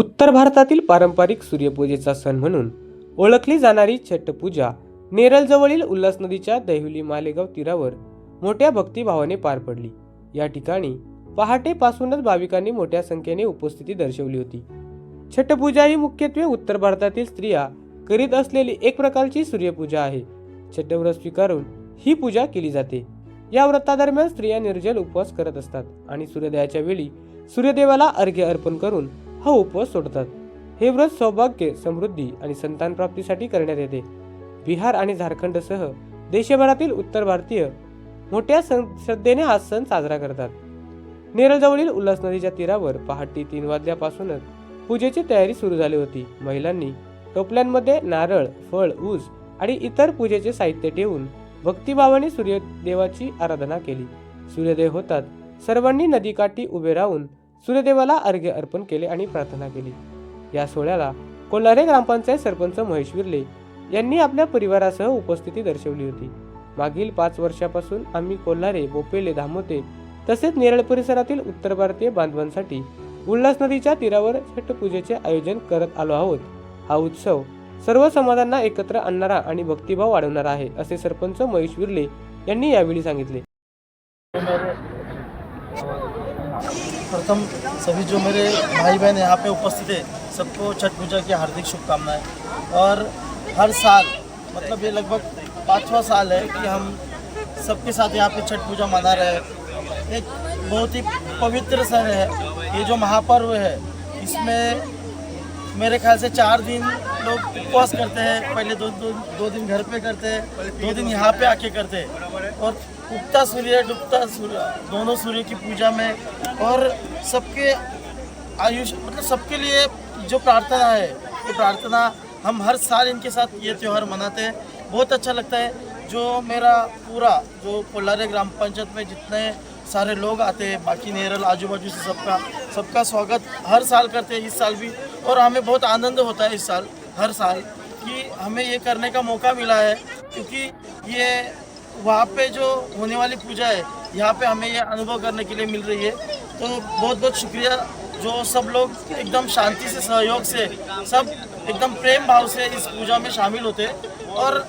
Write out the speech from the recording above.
उत्तर भारतातील पारंपरिक सूर्यपूजेचा सण म्हणून ओळखली जाणारी छठ पूजा नेरळजवळील उल्हास नदीच्या दहिवली मालेगाव तीरावर मोठ्या भक्तिभावाने पार पडली. या ठिकाणी पहाटेपासूनच भाविकांनी मोठ्या संख्येने उपस्थिती दर्शवली होती. छठ पूजा ही मुख्यत्वे उत्तर भारतातील स्त्रिया करीत असलेली एक प्रकारची सूर्यपूजा आहे. छठव्रत स्वीकारून ही पूजा केली जाते. या व्रतादरम्यान स्त्रिया निर्जल उपवास करत असतात आणि सूर्योदयाच्या वेळी सूर्यदेवाला अर्घ्य अर्पण करून हा उपवास सोडतात. हे व्रत सौभाग्य समृद्धी आणि संतान प्राप्तीसाठी करण्यात येते. बिहार आणि झारखंडसह देशभरातील उत्तर भारतीय मोठ्या सं- श्रद्धेने हा सण साजरा करतात. नेरळजवळील उल्हास नदीच्या तीरावर पहाटे तीन वाजल्यापासूनच पूजेची तयारी सुरू झाली होती. महिलांनी टोपल्यांमध्ये नारळ फळ ऊस आणि इतर पूजेचे साहित्य ठेवून भक्तिभावाने सूर्यदेवाची आराधना केली. सूर्योदय होतात सर्वांनी नदीकाठी उभे राहून सूर्यदेवाला अर्घ्य अर्पण केले आणि प्रार्थना केली. या सोहळ्याला कोल्हारे ग्रामपंचायत सरपंच महेश विर्ले यांनी आपल्या परिवारासह उपस्थिती दर्शवली होती. मागील पाच वर्षापासून आम्ही कोल्हारे बोपेले धामोते तसेच नेरळ परिसरातील उत्तर भारतीय बांधवांसाठी उल्हास नदीच्या तीरावर छठ पूजेचे आयोजन करत आलो आहोत. हा उत्सव सर्व समाजांना एकत्र आणणारा आणि भक्तिभाव वाढवणारा आहे असे सरपंच महेश विर्ले यांनी यावेळी सांगितले. प्रथम सभी जो मेरे भाई बहन यहाँ पे उपस्थित है सबको छठ पूजा की हार्दिक शुभकामनाएँ। और हर साल मतलब ये लगभग पाँचवा साल है कि हम सबके साथ यहाँ पे छठ पूजा मना रहे हैं। एक बहुत ही पवित्र सन है। ये जो महापर्व है, इसमें मेरे ख्याल से चार दिन लोग उपवास करते हैं। पहले दो दो दो दिन घर पे करते हैं, दो दिन यहाँ पे आके करते हैं। और उगता सूर्य, डूबता सूर्य, दोनों सूर्य की पूजा में और सबके आयुष मतलब सबके लिए जो प्रार्थना है, ये प्रार्थना हम हर साल इनके साथ ये त्यौहार मनाते हैं। बहुत अच्छा लगता है। जो मेरा पूरा, जो कोल्हारे ग्राम पंचायत में जितने सारे लोग आते हैं, बाकी नेरल आजू बाजू से सबका सबका स्वागत हर साल करते हैं, इस साल भी। और हमें बहुत आनंद होता है इस साल, हर साल, कि हमें ये करने का मौका मिला है, क्योंकि ये वहाँ पे जो होने वाली पूजा है, यहाँ पे हमें यह अनुभव करने के लिए मिल रही है। तो बहुत बहुत शुक्रिया, जो सब लोग एकदम शांति से, सहयोग से, सब एकदम प्रेम भाव से इस पूजा में शामिल होते हैं। और